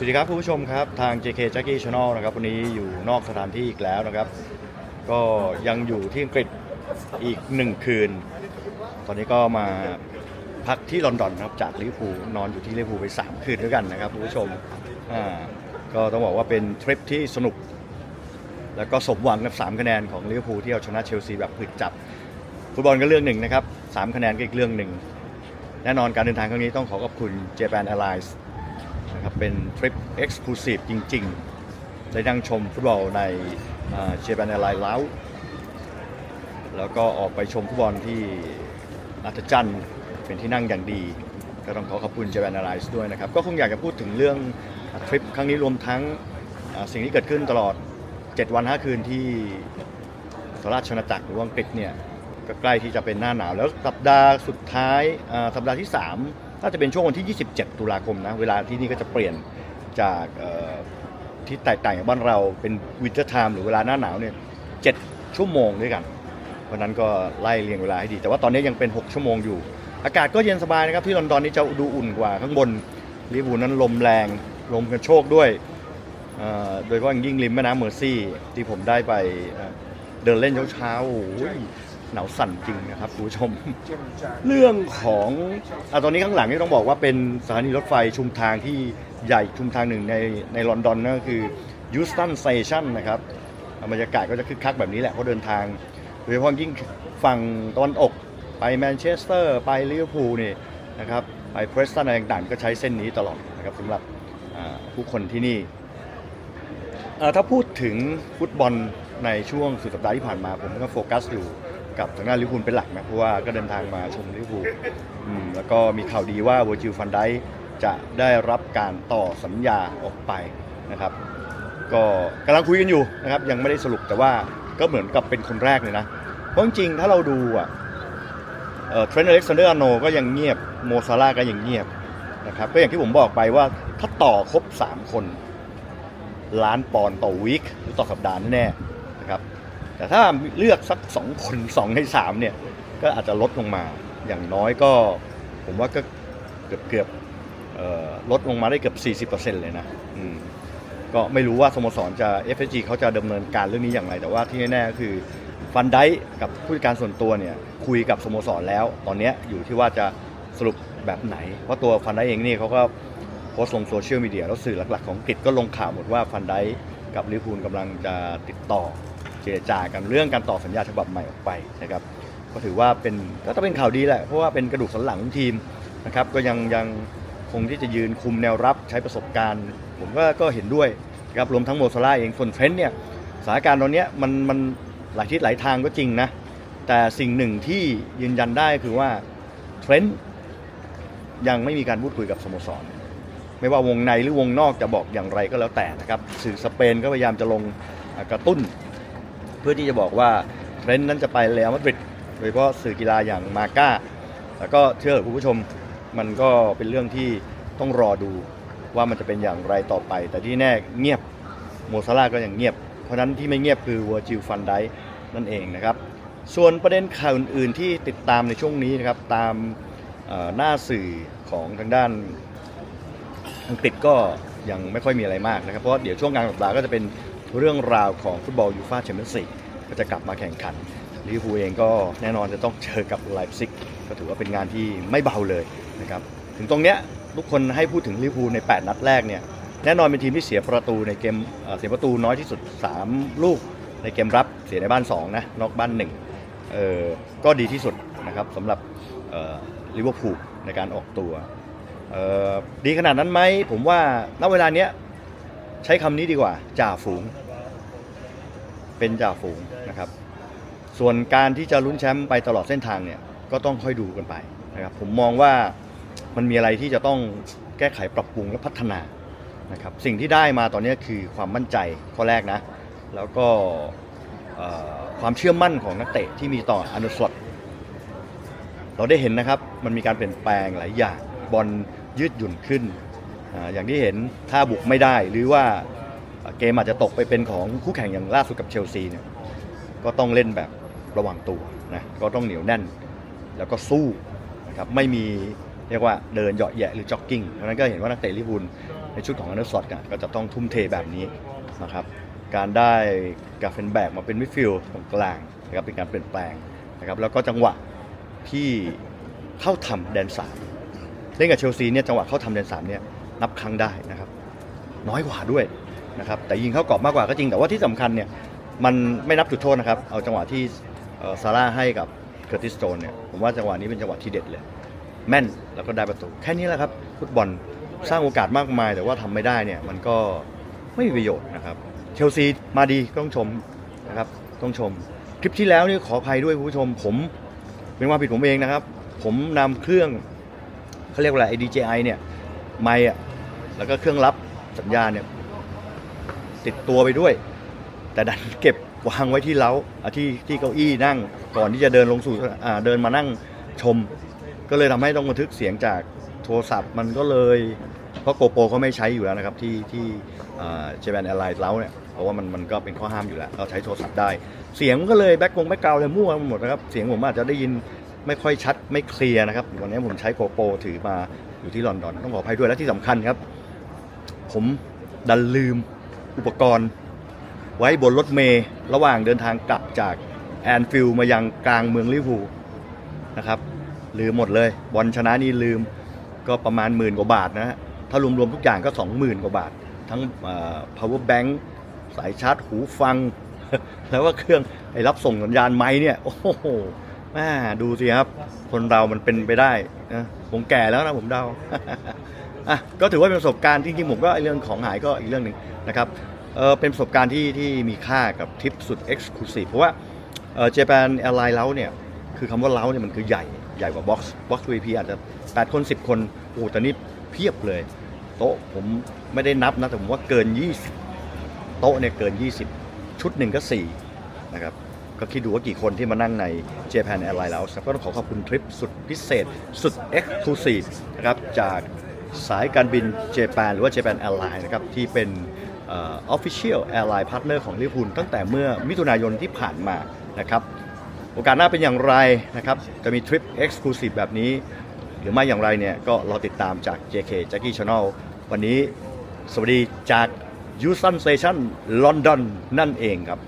สวัสดีครับคุณผู้ชมครับ ทาง JK Jackie Channel นะครับวันนี้อยู่นอกสถานที่อีกแล้วนะครับ ก็ยังอยู่ที่อังกฤษอีกหนึ่งคืน ตอนนี้ก็มาพักที่ลอนดอนนะครับจากลิเวอร์พูลนอนอยู่ที่ลิเวอร์พูลไป 3 คืนด้วยกันนะครับคุณผู้ชมอ่าก็ต้องบอกว่าเป็นทริปที่สนุก แล้วก็สมหวังกับ 3 คะแนนของลิเวอร์พูลที่เอาชนะเชลซีแบบผึดจับ ฟุตบอลก็เรื่องหนึ่งนะครับสามคะแนนก็อีกเรื่องหนึ่งแน่นอนการเดินทางครั้งนี้ต้องขอขอบคุณ Japan Airlines นะครับเป็นทริปเอ็กซ์คลูซีฟจริงๆ ได้นั่งชมฟุตบอลในเจแปนแอร์ไลน์แล้วแล้วก็ออกไปชมฟุตบอลที่อัศจรรย์เป็นที่นั่งอย่างดีก็ต้องขอขอบคุณ Japan Airlines ด้วยนะครับ ก็คงอยากจะพูดถึงเรื่องทริปครั้งนี้รวมทั้งสิ่งที่เกิดขึ้นตลอด 7 วัน 5 คืนที่สหราชอาณาจักรหรือว่าอังกฤษเนี่ย ก็ใกล้ที่จะเป็นหน้าหนาว แล้วสัปดาห์สุดท้ายสัปดาห์ที่ 3 น่าจะเป็นช่วงวันที่ 27 ตุลาคมนะ เวลาที่นี่ก็จะเปลี่ยนจากที่แตกต่างจากบ้านเราเป็นวินเตอร์ไทม์หรือเวลาหน้าหนาวเนี่ยเชั่วโมงด้วยกัน เพราะนั้นก็ไล่เรียงเวลาให้ดี แต่ว่าตอนนี้ยังเป็น 6 ชั่วโมงอยู่ อากาศก็เย็นสบายนะครับที่ลอนดอนนี่จะดูอุ่นกว่าข้างบนลิเวอร์พูนั้นลมแรงลมกระโชกด้วยโดยเฉพาะอย่างยิ่งริมแม่น้ำเมอร์ซี่ ที่ผมได้ไปเดินเล่นเช้าๆ หนาวสั่นจริงนะครับคุณผู้ชม เรื่องของอะตอนนี้ข้างหลังนี่ต้องบอกว่าเป็นสถานีรถไฟชุมทางที่ใหญ่ชุมทางหนึ่งในในลอนดอนนั่นก็คือยูสตันสเตชันนะครับบรรยากาศก็จะคึกคักแบบนี้แหละเพราะเดินทางโดยเฉพาะยิ่งฝั่งตะวันออกไปแมนเชสเตอร์ไปลิเวอร์พูลนี่นะครับไปเพรสตันอะไรต่างๆ ก็ใช้เส้นนี้ตลอดนะครับสำหรับอ่าผู้คนที่นี่เอ่อถ้าพูดถึงฟุตบอลในช่วงสุดสัปดาห์ที่ผ่านมาผมก็โฟกัสอยู่ กับทางด้านลิเวอร์พูลเป็นหลักนะเพราะว่าก็เดินทางมาชมลิเวอร์พูลอืมแล้วก็มีข่าวดีว่าเวอร์จิลฟันไดจะได้รับการต่อสัญญาออกไปนะครับ ก็กำลังคุยกันอยู่นะครับ ยังไม่ได้สรุปแต่ว่าก็เหมือนกับเป็นคนแรกเลยนะ เพราะจริงๆถ้าเราดูอะเทรนด์อเล็กซานเดอร์อาโนก็ยังเงียบโมซาร่าก็ยังเงียบนะครับก็อย่างที่ผมบอกไปว่าถ้าต่อครบ 3 คน ล้านปอนด์ต่อวีคหรือต่อสัปดาห์แน่ๆนะครับ แต่ถ้าเลือกสัก2คน2ใน3เนี่ย ก็อาจจะลดลงมา อย่างน้อยก็ผมว่าก็เกือบเกือบลดลงมาได้เกือบ 40%เลยนะก็ไม่รู้ว่าสโมสรจะ FSG เขาจะดำเนินการเรื่องนี้อย่างไร แต่ว่าที่แน่ๆก็คือฟันไดกับผู้จัดการส่วนตัวเนี่ยคุยกับสโมสรแล้ว ตอนนี้อยู่ที่ว่าจะสรุปแบบไหน เพราะตัวฟันไดเองนี่เขาก็โพสต์ลงโซเชียลมีเดียแล้วสื่อหลักๆของอังกฤษก็ลงข่าวหมดว่าฟันไดกับลิเวอร์พูลกำลังจะติดต่อ เจรจากันเรื่องการต่อสัญญาฉบับใหม่ออกไปนะครับก็ถือว่าเป็นก็ต้องเป็นข่าวดีแหละเพราะว่าเป็นกระดูกสันหลังของทีมนะครับก็ยังยังคงที่จะยืนคุมแนวรับใช้ประสบการณ์ ผมก็ก็เห็นด้วยนะครับรวมทั้งโมซาร่าเองส่วนเทรนต์เนี่ยสถานการณ์ตอนนี้มันมันหลายทิศหลายทางก็จริงนะแต่สิ่งหนึ่งที่ยืนยันได้คือว่าเทรนต์ยังไม่มีการพูดคุยกับสโมสร ไม่ว่าวงในหรือวงนอกจะบอกอย่างไรก็แล้วแต่นะครับสื่อสเปนก็พยายามจะลงกระตุ้น เพื่อที่จะบอกว่าเทรนด์นั้นจะไปเรอัลมาดริดโดยเฉพาะสื่อกีฬาอย่างมาก้าแล้วก็เชื่อคุณผู้ชมมันก็เป็นเรื่องที่ต้องรอดูว่ามันจะเป็นอย่างไรต่อไป แต่ที่แน่เงียบโมซาร่าก็ยังเงียบ เพราะนั้นที่ไม่เงียบคือวอร์จิลฟันไดนั่นเองนะครับ ส่วนประเด็นข่าวอื่น ๆ ที่ติดตามในช่วงนี้นะครับ ตามหน้าสื่อของทางด้านอังกฤษก็ยังไม่ค่อยมีอะไรมากนะครับ เพราะเดี๋ยวช่วงกลางสัปดาห์ก็จะเป็น เรื่องราวของฟุตบอลยูฟ่าแชมเปี้ยนส์ลีกก็จะกลับมาแข่งขันลิเวอร์พูลเองก็แน่นอนจะต้องเจอกับไลป์ซิกก็ถือว่าเป็นงานที่ไม่เบาเลยนะครับถึงตรงเนี้ยทุกคนให้พูดถึงลิเวอร์พูลใน 8 นัดแรกเนี่ยแน่นอนเป็นทีมที่เสียประตูในเกมเสียประตูน้อยที่สุด 3 ลูก ในเกมรับเสียในบ้าน 2 นะ นอกบ้าน1เออก็ดีที่สุดนะครับสำหรับลิเวอร์พูลในการออกตัวดีขนาดนั้นไหมผมว่าณเวลาเนี้ย ใช้คำนี้ดีกว่า จ่าฝูง เป็นจ่าฝูงนะครับ ส่วนการที่จะลุ้นแชมป์ไปตลอดเส้นทางเนี่ยก็ต้องค่อยดูกันไปนะครับ ผมมองว่ามันมีอะไรที่จะต้องแก้ไขปรับปรุงและพัฒนานะครับ สิ่งที่ได้มาตอนนี้คือความมั่นใจข้อแรกนะ แล้วก็ความเชื่อมั่นของนักเตะที่มีต่ออนุสวตเราได้เห็นนะครับ มันมีการเปลี่ยนแปลงหลายอย่างบอลยืดหยุ่นขึ้น อย่างที่เห็นถ้าบุกไม่ได้หรือว่าเกมอาจจะตกไปเป็นของคู่แข่งอย่างล่าสุดกับเชลซีเนี่ยก็ต้องเล่นแบบระวังตัวนะก็ต้องเหนียวแน่น แล้วก็สู้นะครับไม่มีเรียกว่าเดินเหยาะแยะหรือจ็อกกิ้งเพราะฉะนั้นก็เห็นว่านักเตะลิเวอร์พูลในชุดของอันเดอร์สอตเนี่ยก็จะต้องทุ่มเทแบบนี้นะครับการได้กาเฟนแบกมาเป็นมิดฟิลด์ตรงกลางนะครับเป็นการเปลี่ยนแปลงนะครับแล้วก็จังหวะที่เข้าทำแดนสามเล่นกับเชลซีเนี่ยจังหวะเข้าทำแดนสามเนี่ย นับครั้งได้นะครับ น้อยกว่าด้วยนะครับแต่ยิงเข้ากรอบมากกว่าก็จริงแต่ว่าที่สำคัญเนี่ยมันไม่นับจุดโทษนะครับเอาจังหวะที่ซาร่าให้กับเคอร์ติสโตนเนี่ยผมว่าจังหวะนี้เป็นจังหวะที่เด็ดเลย แม่นแล้วก็ได้ประตูแค่นี้แหละครับฟุตบอลสร้างโอกาสมากมาย แต่ว่าทำไม่ได้เนี่ยมันก็ไม่มีประโยชน์นะครับเชลซีมาดีต้องชมนะครับต้องชม คลิปที่แล้วนี่ขออภัยด้วยคุณผู้ชม ผมเป็นความผิดผมเองนะครับ ผมนำเครื่องเขาเรียกว่าอะไรไอ้ DJI เนี่ยไมค์อะ แล้วก็เครื่องรับสัญญาเนี่ยติดตัวไปด้วย แต่ดันเก็บวางไว้ที่เล้าที่ที่เก้าอี้นั่งก่อนที่จะเดินลงสู่เดินมานั่งชม ก็เลยทำให้ต้องบันทึกเสียงจากโทรศัพท์มันก็เลยเพราะโกโปรเขาไม่ใช้อยู่แล้วนะครับที่ที่เจแปนแอร์ไลน์เล้าเนี่ยเพราะว่ามันมันก็เป็นข้อห้ามอยู่แล้วเราใช้โทรศัพท์ได้ เสียงก็เลยแบ็คกงแบ็คกราวเลยมั่วไปหมดนะครับเสียงผมอาจจะได้ยินไม่ค่อยชัดไม่เคลียร์นะครับวันนี้ผมใช้โกโปรถือมาอยู่ที่ลอนดอนต้องขออภัยด้วยและที่สำคัญครับ ผมดันลืมอุปกรณ์ ไว้บนรถเมล์ระหว่างเดินทางกลับจากแอนฟิลมายังกลางเมืองลิเวอร์พูลนะครับลืมหมดเลยบอลชนะนี่ลืมก็ประมาณหมื่นกว่าบาทนะฮะถ้ารวมๆทุกอย่างก็ 20,000 กว่าบาท ทั้ง power bank สายชาร์จหูฟัง แล้วก็เครื่องไอ้รับส่งสัญญาณไม้เนี่ย โอ้โหแม่ดูสิครับ คนเรามันเป็นไปได้นะผมแก่แล้วนะผมเดา อะก็ถือว่าเป็นประสบการณ์จริงๆผมก็ไอเรื่องของหายก็อีกเรื่องหนึ่งนะครับเออเป็นประสบการณ์ที่ที่มีค่ากับทริปสุด Exclusive เพราะว่าเออเจแปนแอร์ไลน์เล้าเนี่ยคือคำว่าเล้าเนี่ยมันคือใหญ่ใหญ่กว่าบ็อกซ์บ็อกซ์ VP อาจจะ 8 คน 10 คนโอ้แต่นี่เพียบเลย โต๊ะผมไม่ได้นับนะแต่ผมว่าเกิน 20 โต๊ะเนี่ยเกิน 20 ชุดหนึ่งก็ 4 นะครับก็คิดดูว่ากี่คนที่มานั่งใน Japan Airlines แล้วก็ต้องขอขอบคุณทริปสุดพิเศษ สุด Exclusive นะครับจาก สายการบินเจแปนหรือว่า Japan Airlines นะครับที่เป็นเอ่อ Official Airline Partner ของลิเวอร์พูลตั้งแต่เมื่อมิถุนายนที่ผ่านมานะครับโอกาสหน้าเป็นอย่างไรนะครับจะมีทริป Exclusive แบบนี้ หรือไม่อย่างไรเนี่ยก็รอติดตามจาก JK Jackie Channel วันนี้สวัสดีจาก Houston Station ลอนดอนนั่นเองครับ